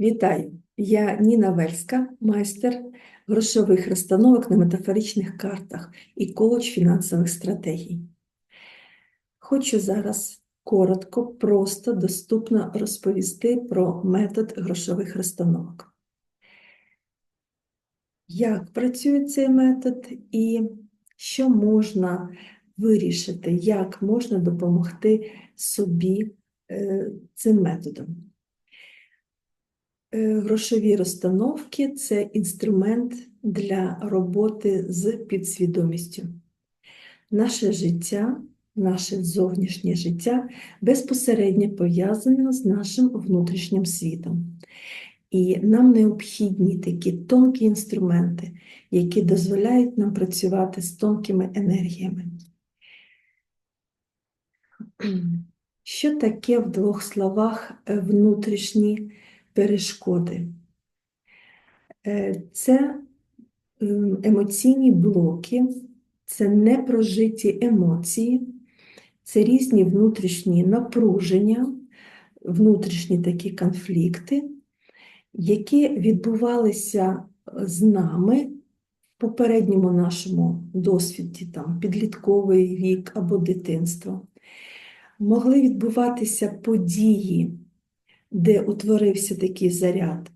Вітаю! Я Ніна Вельська, майстер грошових розстановок на метафоричних картах і коуч фінансових стратегій. Хочу зараз коротко, просто, доступно розповісти про метод грошових розстановок. Як працює цей метод і що можна вирішити, як можна допомогти собі е, цим методом. Е, Грошові розстановки це інструмент для роботи з підсвідомістю. Наше життя, наше зовнішнє життя безпосередньо пов'язане з нашим внутрішнім світом. І нам необхідні такі тонкі інструменти, які дозволяють нам працювати з тонкими енергіями. Що таке в двох словах е, внутрішні перешкоди? Е, Це ем, емоційні блоки, це непрожиті емоції, це різні внутрішні напруження, внутрішні такі конфлікти, які відбувалися з нами попередньому нашому досвіді, там, підлітковий вік або дитинство. Могли відбуватися події, де утворився такий заряд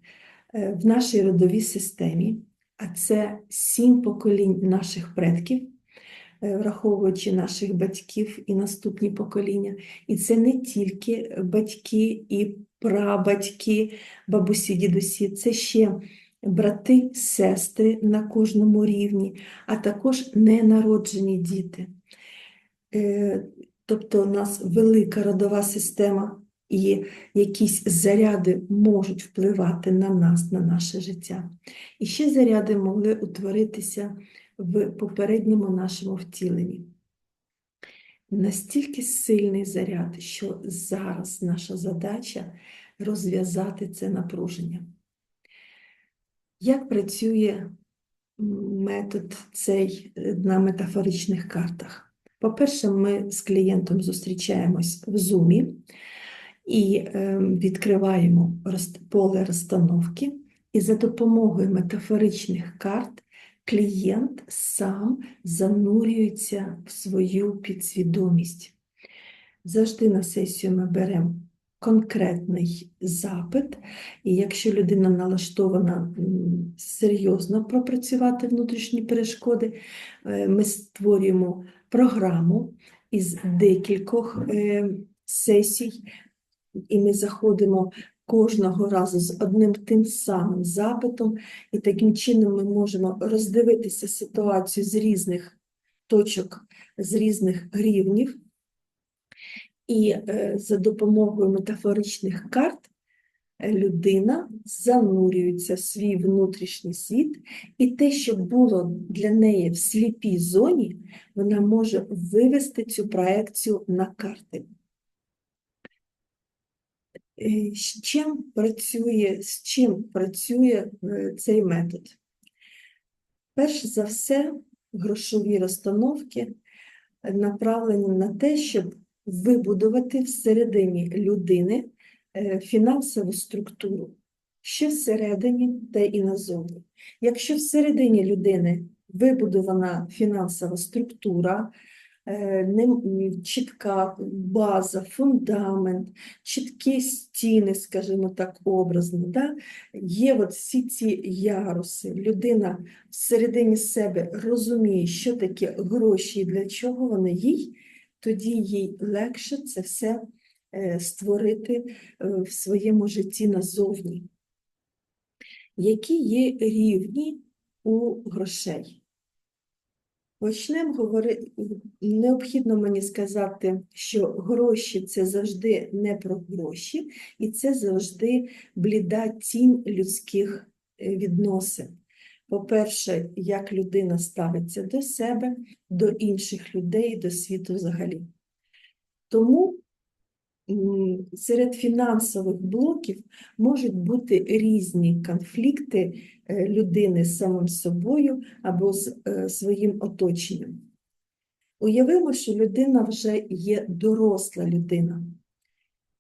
е, в нашій родовій системі, а це сім поколінь наших предків, е, враховуючи наших батьків і наступні покоління. І це не тільки батьки і прабатьки, бабусі, дідусі, це ще брати, сестри на кожному рівні, а також ненароджені діти. Е, Тобто у нас велика родова система і якісь заряди можуть впливати на нас, на наше життя. І ще заряди могли утворитися в попередньому нашому втіленні. Настільки сильний заряд, що зараз наша задача розв'язати це напруження. Як працює метод цей на метафоричних картах? По-перше, ми з клієнтом зустрічаємось в Zoom і відкриваємо поле розстановки, і за допомогою метафоричних карт клієнт сам занурюється в свою підсвідомість. Завжди на сесію ми беремо конкретний запит, і якщо людина налаштована серйозно пропрацювати внутрішні перешкоди, е, ми створюємо програму із декількох е, сесій, і ми заходимо кожного разу з одним тим самим запитом, і таким чином ми можемо роздивитися ситуацію з різних точок, з різних рівнів. І е, за допомогою метафоричних карт е, людина занурюється в свій внутрішній світ, і те, що було для неї в сліпій зоні, вона може вивести цю проекцію на карти. Е, з чим працює, з чим працює цей метод? Перш за все, грошові розстановки направлені на те, щоб вибудувати всередині людини е, фінансову структуру, що всередині, та і назовні. Якщо всередині людини вибудована фінансова структура, е, чітка база, фундамент, чіткі стіни, скажімо так, образно, да? є от всі ці яруси. Людина всередині себе розуміє, що таке гроші і для чого вони їй тоді їй легше це все е, створити е, в своєму житті назовні. Які є рівні у грошей? Почнемо говорити, необхідно мені сказати, що гроші це завжди не про гроші, і це завжди бліда тінь людських е, відносин. По-перше, як людина ставиться до себе, до інших людей, до світу взагалі. Тому серед фінансових блоків можуть бути різні конфлікти е, людини з самим собою або з е, своїм оточенням. Уявимо, що людина вже є доросла людина,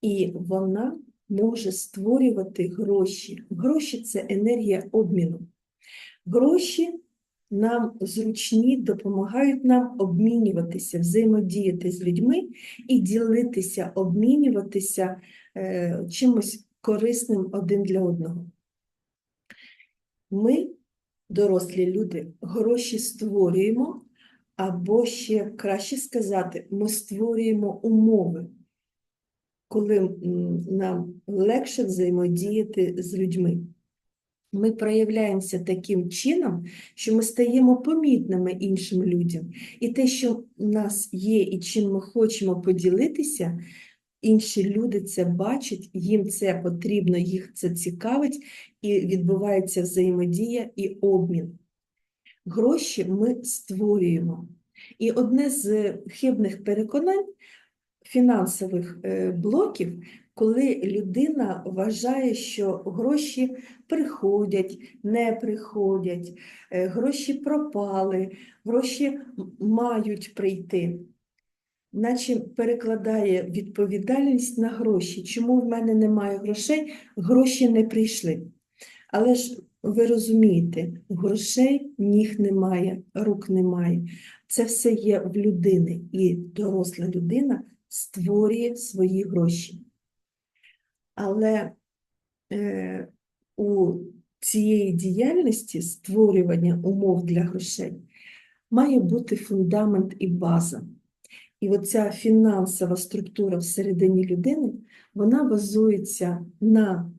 і вона може створювати гроші. Гроші це енергія обміну. Гроші нам зручні, допомагають нам обмінюватися, взаємодіяти з людьми і ділитися, обмінюватися е, чимось корисним один для одного. Ми, дорослі люди, гроші створюємо, або ще краще сказати, ми створюємо умови, коли нам легше взаємодіяти з людьми. Ми проявляємося таким чином, що ми стаємо помітними іншим людям. І те, що в нас є і чим ми хочемо поділитися, інші люди це бачать, їм це потрібно, їх це цікавить, і відбувається взаємодія і обмін. Гроші ми створюємо. І одне з хибних переконань фінансових е, блоків, коли людина вважає, що гроші приходять, не приходять, е, гроші пропали, гроші мають прийти. Наче перекладає відповідальність на гроші. Чому в мене немає грошей? Гроші не прийшли. Але ж ви розумієте, грошей ніг немає, рук немає. Це все є в людини, і доросла людина створює свої гроші. Але е, у цієї діяльності створювання умов для грошей має бути фундамент і база. І оця фінансова структура всередині людини, вона базується на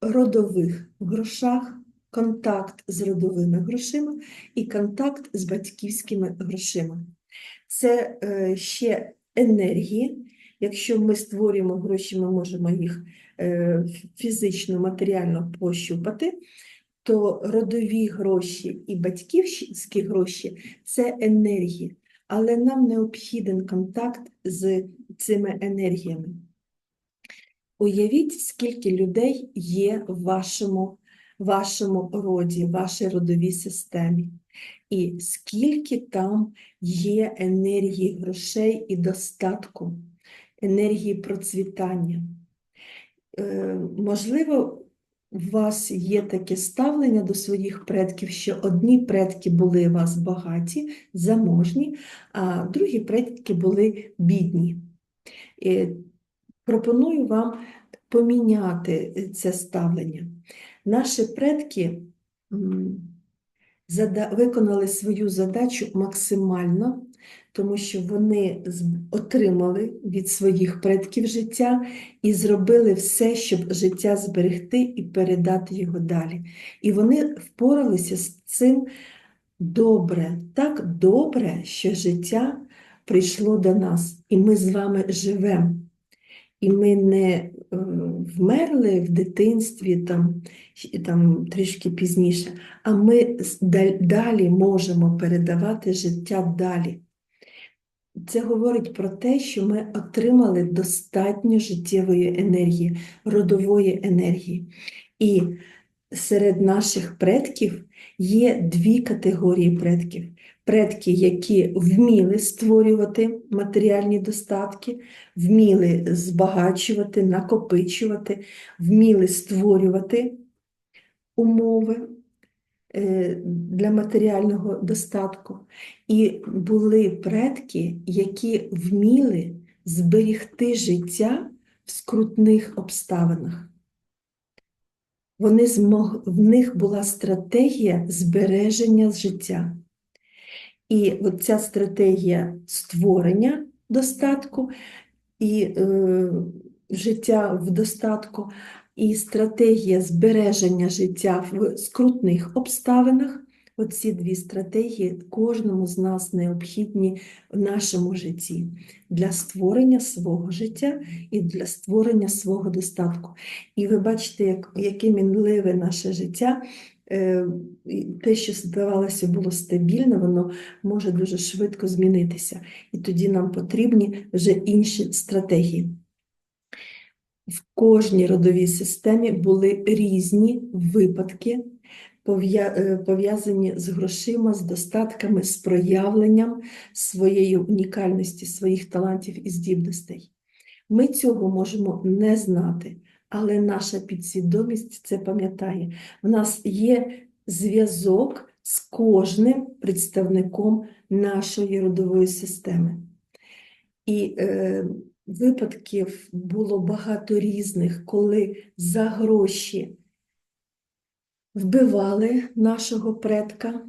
родових грошах, контакт з родовими грошима і контакт з батьківськими грошима. Це е, ще енергії. Якщо ми створюємо гроші, ми можемо їх е, фізично, матеріально пощупати, то родові гроші і батьківські гроші це енергії, але нам необхіден контакт з цими енергіями. Уявіть, скільки людей є в вашому, вашому роді, в вашій родовій системі, і скільки там є енергії грошей і достатку, енергії процвітання. Е, Можливо, у вас є таке ставлення до своїх предків, що одні предки були у вас багаті, заможні, а другі предки були бідні. Е, Пропоную вам поміняти це ставлення. Наші предки виконали свою задачу максимально, тому що вони отримали від своїх предків життя і зробили все, щоб життя зберегти і передати його далі. І вони впоралися з цим добре, так добре, що життя прийшло до нас, і ми з вами живемо. І ми не е, вмерли в дитинстві там, там трішки пізніше, а ми далі можемо передавати життя далі. Це говорить про те, що ми отримали достатньо життєвої енергії, родової енергії. І серед наших предків є дві категорії предків. Предки, які вміли створювати матеріальні достатки, вміли збагачувати, накопичувати, вміли створювати умови для матеріального достатку. І були предки, які вміли зберігти життя в скрутних обставинах. Вони змог... В них була стратегія збереження життя. І от ця стратегія створення достатку і е, життя в достатку, і стратегія збереження життя в скрутних обставинах. Оці дві стратегії кожному з нас необхідні в нашому житті для створення свого життя і для створення свого достатку. І ви бачите, як, яке мінливе наше життя. Е, Те, що здавалося, було стабільно, воно може дуже швидко змінитися. І тоді нам потрібні вже інші стратегії. В кожній родовій системі були різні випадки, е, пов'язані з грошима, з достатками, з проявленням своєї унікальності, своїх талантів і здібностей. Ми цього можемо не знати, але наша підсвідомість це пам'ятає. В нас є зв'язок з кожним представником нашої родової системи. І е, випадків було багато різних, коли за гроші вбивали нашого предка,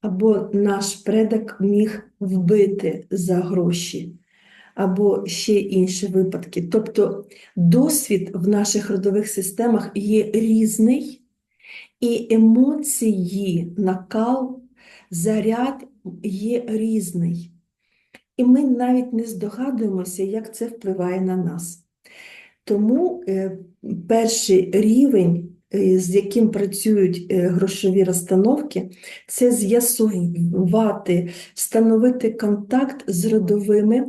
або наш предок міг вбити за гроші, або ще інші випадки. Тобто досвід в наших родових системах є різний, і емоції, накал, заряд є різний. І ми навіть не здогадуємося, як це впливає на нас. Тому е, перший рівень, е, з яким працюють е, грошові розстановки, це з'ясувати, встановити контакт з родовими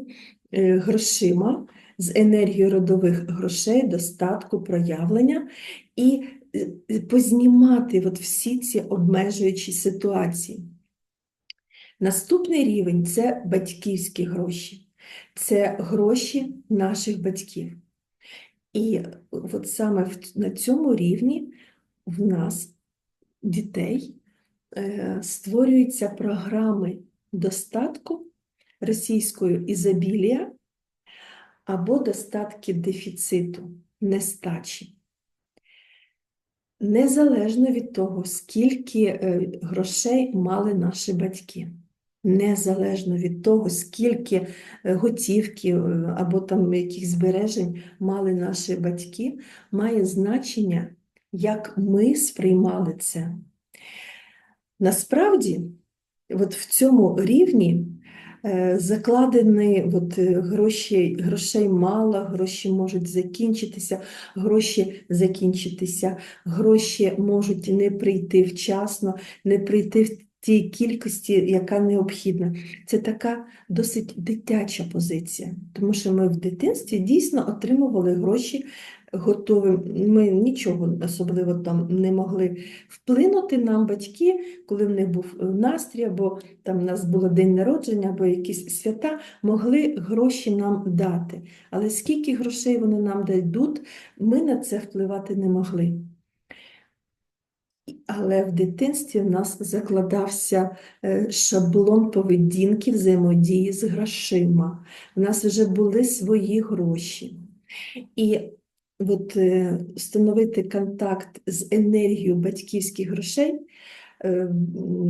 грошима, з енергією родових грошей, достатку, проявлення і познімати от всі ці обмежуючі ситуації. Наступний рівень це батьківські гроші, це гроші наших батьків. І от саме на цьому рівні в нас, дітей, е, створюються програми достатку російською ізобілія або достатки дефіциту, нестачі. Незалежно від того, скільки е, грошей мали наші батьки, незалежно від того, скільки е, готівки е, або там яких збережень мали наші батьки, має значення, як ми сприймали це. Насправді, от в цьому рівні е, закладені от, гроші, грошей мало, гроші можуть закінчитися, гроші закінчитися, гроші можуть не прийти вчасно, не прийти в тій кількості, яка необхідна. Це така досить дитяча позиція, тому що ми в дитинстві дійсно отримували гроші готові. Ми нічого особливо там не могли вплинути нам батьки, коли в них був е, настрій, або там у нас було день народження, або якісь свята, могли гроші нам дати. Але скільки грошей вони нам дадуть, ми на це впливати не могли. Але в дитинстві в нас закладався е, шаблон поведінки взаємодії з грошима. У нас вже були свої гроші. І от, е, встановити контакт з енергією батьківських грошей е,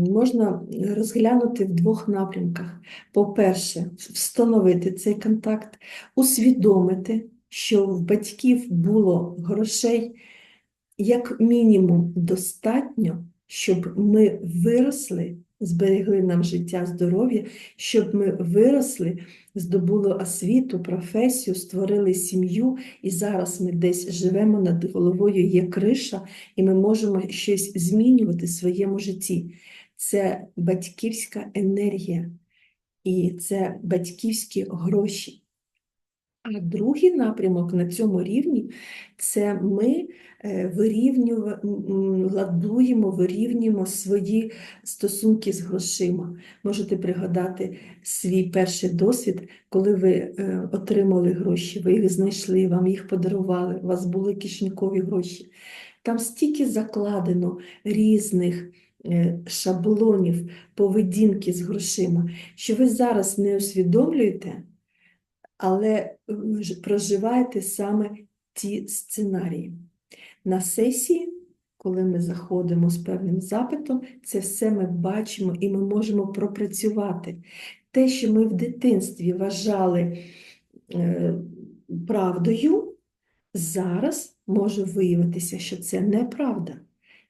можна розглянути в двох напрямках. По-перше, встановити цей контакт, усвідомити, що в батьків було грошей як мінімум достатньо, щоб ми виросли, зберегли нам життя, здоров'я, щоб ми виросли, здобули освіту, професію, створили сім'ю, і зараз ми десь живемо над головою, є криша, і ми можемо щось змінювати в своєму житті. Це батьківська енергія, і це батьківські гроші. А другий напрямок на цьому рівні це ми е, вирівнюємо, ладуємо, вирівнюємо свої стосунки з грошима. Можете пригадати свій перший досвід, коли ви е, отримали гроші, ви їх знайшли, вам їх подарували, у вас були кишенькові гроші. Там стільки закладено різних е, шаблонів поведінки з грошима, що ви зараз не усвідомлюєте але проживаєте саме ті сценарії. На сесії, коли ми заходимо з певним запитом, це все ми бачимо і ми можемо пропрацювати. Те, що ми в дитинстві вважали е, правдою, зараз може виявитися, що це неправда.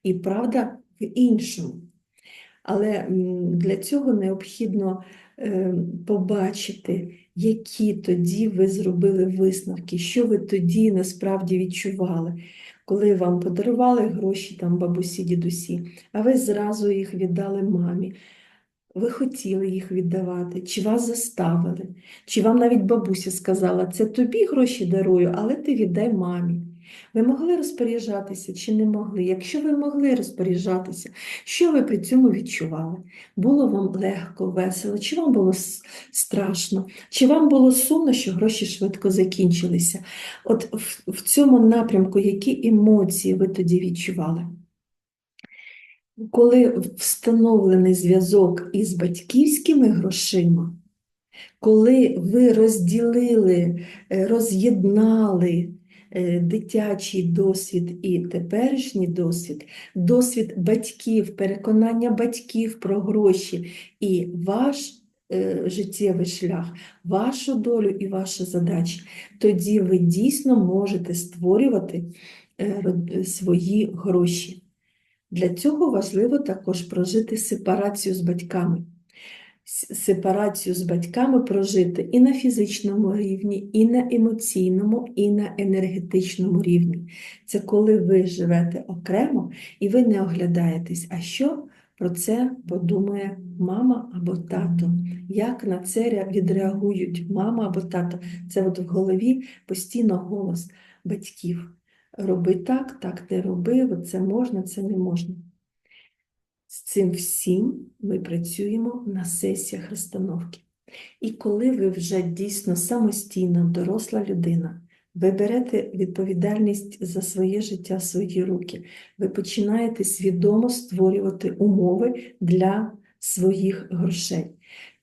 І правда в іншому. Але для цього необхідно побачити, які тоді ви зробили висновки, що ви тоді насправді відчували, коли вам подарували гроші там бабусі, дідусі, а ви зразу їх віддали мамі. ви хотіли їх віддавати, чи вас заставили, чи вам навіть бабуся сказала, це тобі гроші дарую, але ти віддай мамі. Ви могли розпоряджатися чи не могли? Якщо ви могли розпоряджатися, що ви при цьому відчували? Було вам легко, весело, чи вам було страшно, чи вам було сумно, що гроші швидко закінчилися? От в, в цьому напрямку які емоції ви тоді відчували? Коли встановлений зв'язок із батьківськими грошима, коли ви розділили, е, роз'єднали дитячий досвід і теперішній досвід, досвід батьків, переконання батьків про гроші і ваш е, життєвий шлях, вашу долю і ваші задачі, тоді ви дійсно можете створювати е, свої гроші. Для цього важливо також прожити сепарацію з батьками. Сепарацію з батьками прожити і на фізичному рівні, і на емоційному, і на енергетичному рівні. Це коли ви живете окремо і ви не оглядаєтесь, а що про це подумає мама або тато, як на це відреагують мама або тато. Це от в голові постійно голос батьків. Роби так, так не роби, це можна, це не можна. З цим всім ми працюємо на сесіях розстановки. І коли ви вже дійсно самостійна, доросла людина, ви берете відповідальність за своє життя в свої руки, ви починаєте свідомо створювати умови для своїх грошей.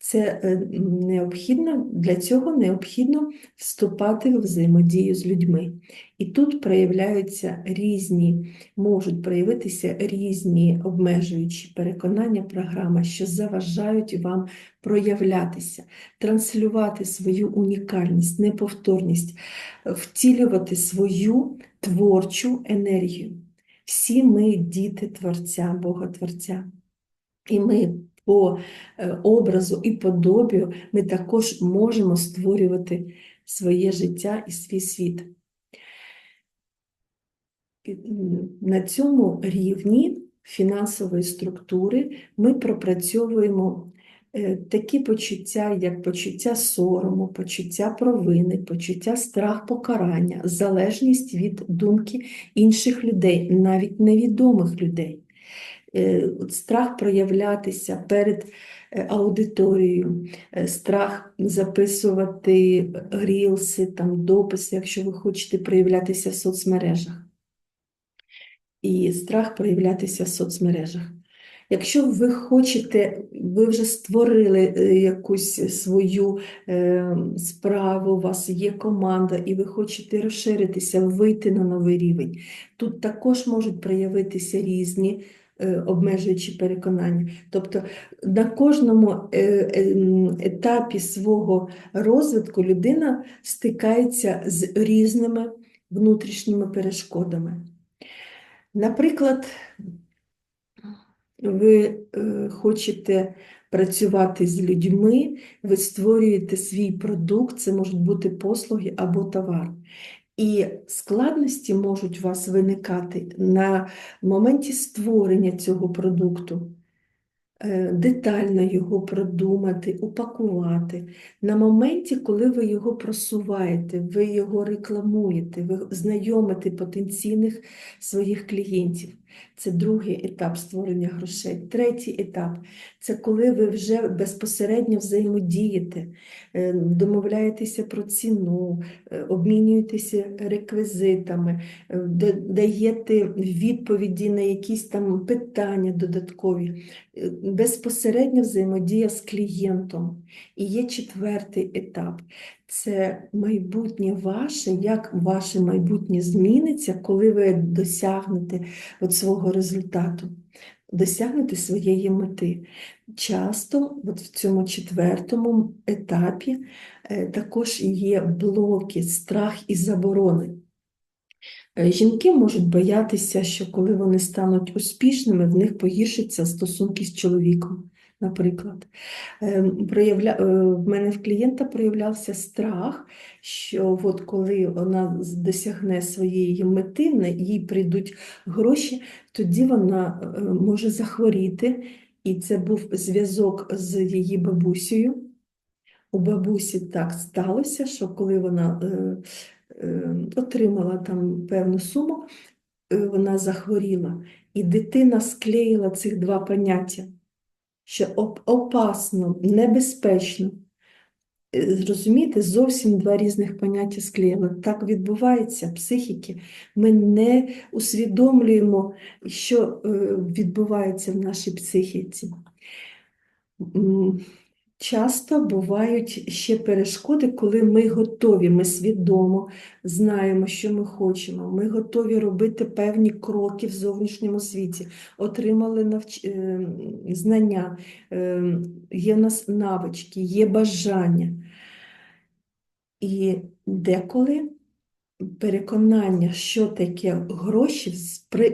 Це е, необхідно, для цього необхідно вступати в взаємодію з людьми. І тут проявляються різні можуть проявитися різні обмежуючі переконання програми, що заважають вам проявлятися, транслювати свою унікальність, неповторність, втілювати свою творчу енергію. Всі ми діти Творця, Бога Творця. І ми по е, образу і подобію ми також можемо створювати своє життя і свій світ. На цьому рівні фінансової структури ми пропрацьовуємо е, такі почуття, як почуття сорому, почуття провини, почуття страх покарання, залежність від думки інших людей, навіть невідомих людей. Е, от Страх проявлятися перед е, аудиторією, е, страх записувати рілси, там, дописи, якщо ви хочете проявлятися в соцмережах і страх проявлятися в соцмережах. Якщо ви хочете, ви вже створили якусь свою справу, у вас є команда, і ви хочете розширитися, вийти на новий рівень, тут також можуть проявитися різні обмежуючі переконання. Тобто на кожному е, е, етапі свого розвитку людина стикається з різними внутрішніми перешкодами. Наприклад, ви е, хочете працювати з людьми, ви створюєте свій продукт, це можуть бути послуги або товар. І складності можуть у вас виникати на моменті створення цього продукту, е, детально його продумати, упакувати. На моменті, коли ви його просуваєте, ви його рекламуєте, ви знайомите потенційних своїх клієнтів. Це другий етап створення грошей. Третій етап це коли ви вже безпосередньо взаємодієте, е, домовляєтеся про ціну, е, обмінюєтеся реквізитами, е, даєте відповіді на якісь там питання додаткові, безпосередня взаємодія з клієнтом. І є четвертий етап це майбутнє ваше, як ваше майбутнє зміниться, коли ви досягнете от свого результату, досягнете своєї мети. Часто, от в цьому четвертому етапі, е, також є блоки, страх і заборони. Е, Жінки можуть боятися, що коли вони стануть успішними, в них погіршаться стосунки з чоловіком, наприклад. Ем, Проявля... е, В мене в клієнта проявлявся страх, що от коли вона досягне своєї мети, їй прийдуть гроші, тоді вона е, може захворіти і це був зв'язок з її бабусею. У бабусі так сталося, що коли вона е, отримала там певну суму, вона захворіла, і дитина склеїла цих два поняття, що опасно, небезпечно. зрозуміти Розумієте, зовсім два різних поняття склеїла. Так відбувається психіки. Ми не усвідомлюємо, що е, відбувається в нашій психіці. Часто бувають ще перешкоди, коли ми готові, ми свідомо знаємо, що ми хочемо. Ми готові робити певні кроки в зовнішньому світі, отримали навч... е, знання, е, є в нас навички, є бажання. І деколи переконання, що таке гроші,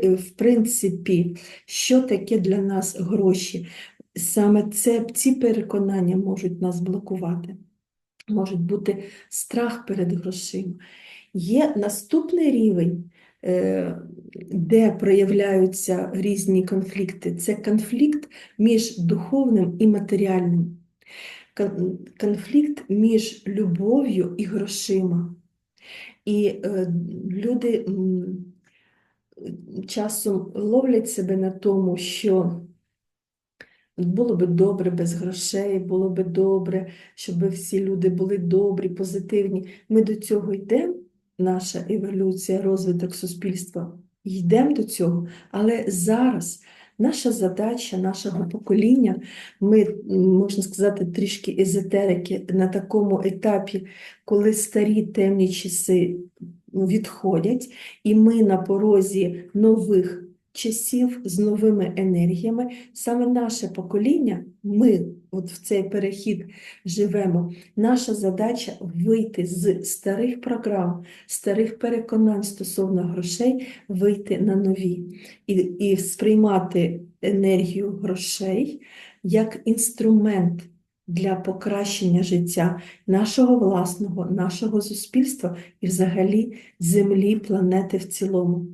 в принципі, що таке для нас гроші, саме це, ці переконання можуть нас блокувати. Можуть бути страх перед грошима. Є наступний рівень, е, де проявляються різні конфлікти. Це конфлікт між духовним і матеріальним. Конфлікт між любов'ю і грошима. І е, люди часом ловлять себе на тому, що було би добре без грошей, було би добре, щоб всі люди були добрі, позитивні. Ми до цього йдемо, наша еволюція, розвиток суспільства, йдемо до цього, але зараз наша задача нашого покоління, ми, можна сказати, трішки езотерики на такому етапі, коли старі темні часи відходять, і ми на порозі нових часів з новими енергіями. Саме наше покоління, ми от в цей перехід живемо. Наша задача вийти з старих програм, старих переконань стосовно грошей, вийти на нові і, і сприймати енергію грошей як інструмент для покращення життя нашого власного, нашого суспільства і взагалі землі, планети в цілому.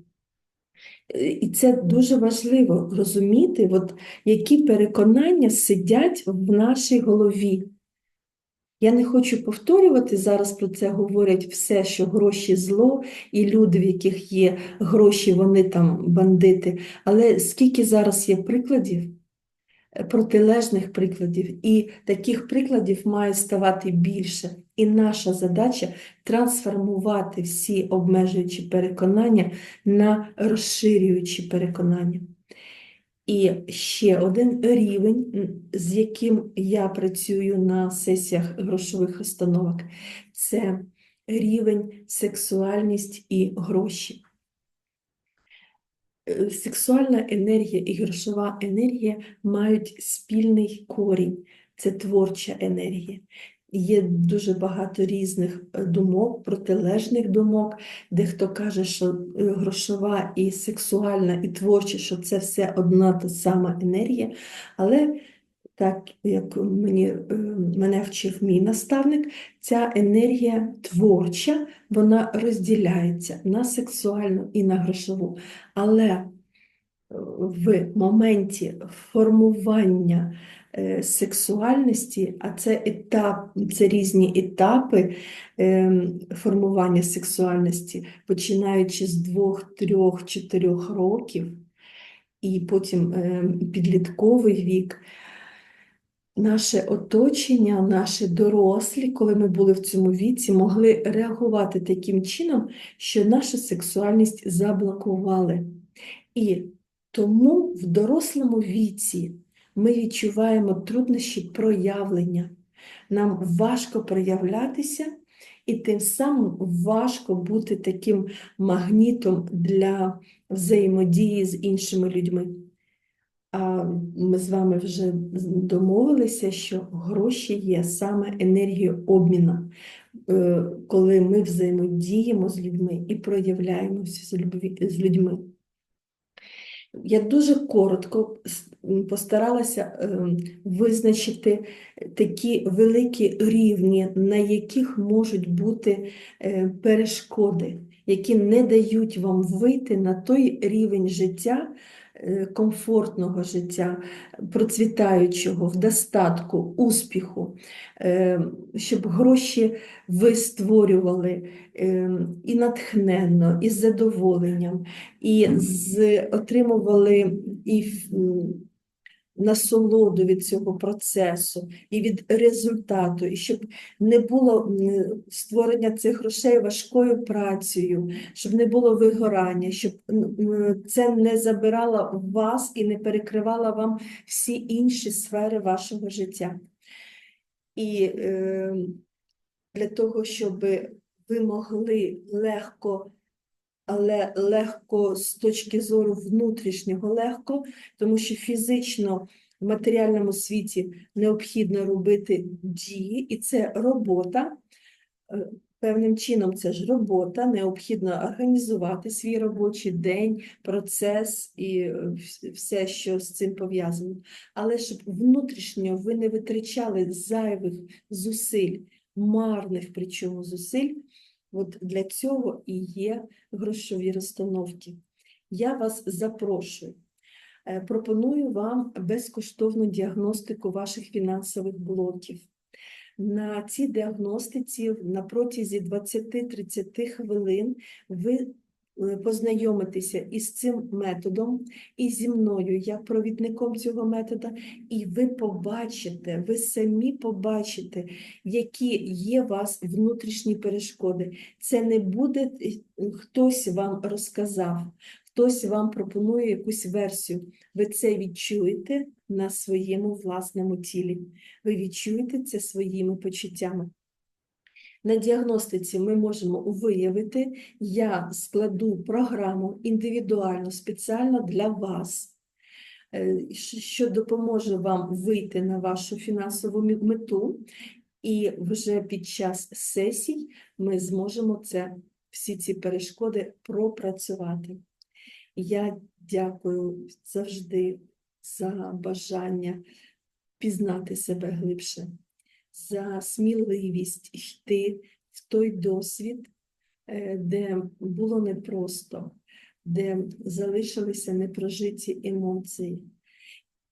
Е, І це дуже важливо розуміти, от, які переконання сидять в нашій голові. Я не хочу повторювати, зараз про це говорять все, що гроші зло, і люди, в яких є гроші, вони там бандити. Але скільки зараз є прикладів, е, протилежних прикладів, і таких прикладів має ставати більше. І наша задача трансформувати всі обмежуючі переконання на розширюючі переконання. І ще один рівень, з яким я працюю на сесіях грошових установок, це рівень сексуальність і гроші. Е, Сексуальна енергія і грошова енергія мають спільний корінь це творча енергія. Є дуже багато різних е, думок, протилежних думок, де хто каже, що е, грошова і сексуальна, і творча, що це все одна та сама енергія. Але так як мені, е, мене вчив мій наставник, ця енергія творча, вона розділяється на сексуальну і на грошову. Але в моменті формування сексуальності, а це етап, це різні етапи е, формування сексуальності, починаючи з двох, трьох, чотирьох років, і потім е, підлітковий вік. Наше оточення, наші дорослі, коли ми були в цьому віці, могли реагувати таким чином, що нашу сексуальність заблокували. І тому в дорослому віці ми відчуваємо труднощі проявлення. Нам важко проявлятися, і тим самим важко бути таким магнітом для взаємодії з іншими людьми. А ми з вами вже домовилися, що гроші є саме енергією обміну, е, коли ми взаємодіємо з людьми і проявляємося з людьми. Я дуже коротко постаралася ем, визначити такі великі рівні, на яких можуть бути е, перешкоди, які не дають вам вийти на той рівень життя, комфортного життя, процвітаючого, в достатку, успіху, е, щоб гроші ви створювали е, і натхненно, і з задоволенням, і з, отримували і насолоду від цього процесу, і від результату, і щоб не було створення цих грошей важкою працею, щоб не було вигорання, щоб це не забирало вас і не перекривало вам всі інші сфери вашого життя. І е, для того, щоб ви могли легко, але легко з точки зору внутрішнього легко, тому що фізично в матеріальному світі необхідно робити дії, і це робота. Е, Певним чином це ж робота, необхідно організувати свій робочий день, процес і е, все, що з цим пов'язано. Але щоб внутрішньо ви не витрачали зайвих зусиль, марних причому зусиль, от для цього і є грошові розстановки. Я вас запрошую. Е, Пропоную вам безкоштовну діагностику ваших фінансових блоків. На цій діагностиці на протязі 20-30 хвилин ви е, познайомитеся із цим методом, і зі мною, як провідником цього метода, і ви побачите, ви самі побачите, які є у вас внутрішні перешкоди. Це не буде е, хтось вам розказав, хтось вам пропонує якусь версію. Ви це відчуєте на своєму власному тілі. Ви відчуєте це своїми почуттями. На діагностиці ми можемо виявити, я складу програму індивідуально, спеціально для вас, е, що допоможе вам вийти на вашу фінансову мету, і вже під час сесій ми зможемо це, всі ці перешкоди пропрацювати. Я дякую завжди за бажання пізнати себе глибше, за сміливість йти в той досвід, е, де було непросто, де залишилися непрожиті емоції.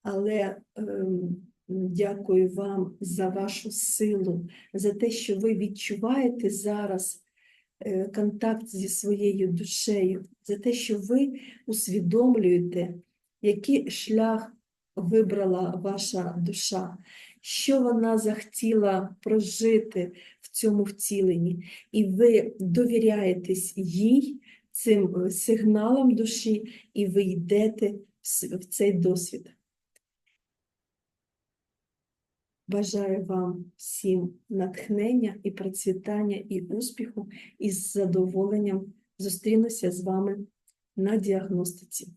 Але ем, дякую вам за вашу силу, за те, що ви відчуваєте зараз е, контакт зі своєю душею, за те, що ви усвідомлюєте, який шлях вибрала ваша душа, що вона захотіла прожити в цьому втіленні, і ви довіряєтесь їй, цим е, сигналам душі, і ви йдете в цей досвід. Бажаю вам всім натхнення і процвітання, і успіху, і з задоволенням зустрінуся з вами на діагностиці.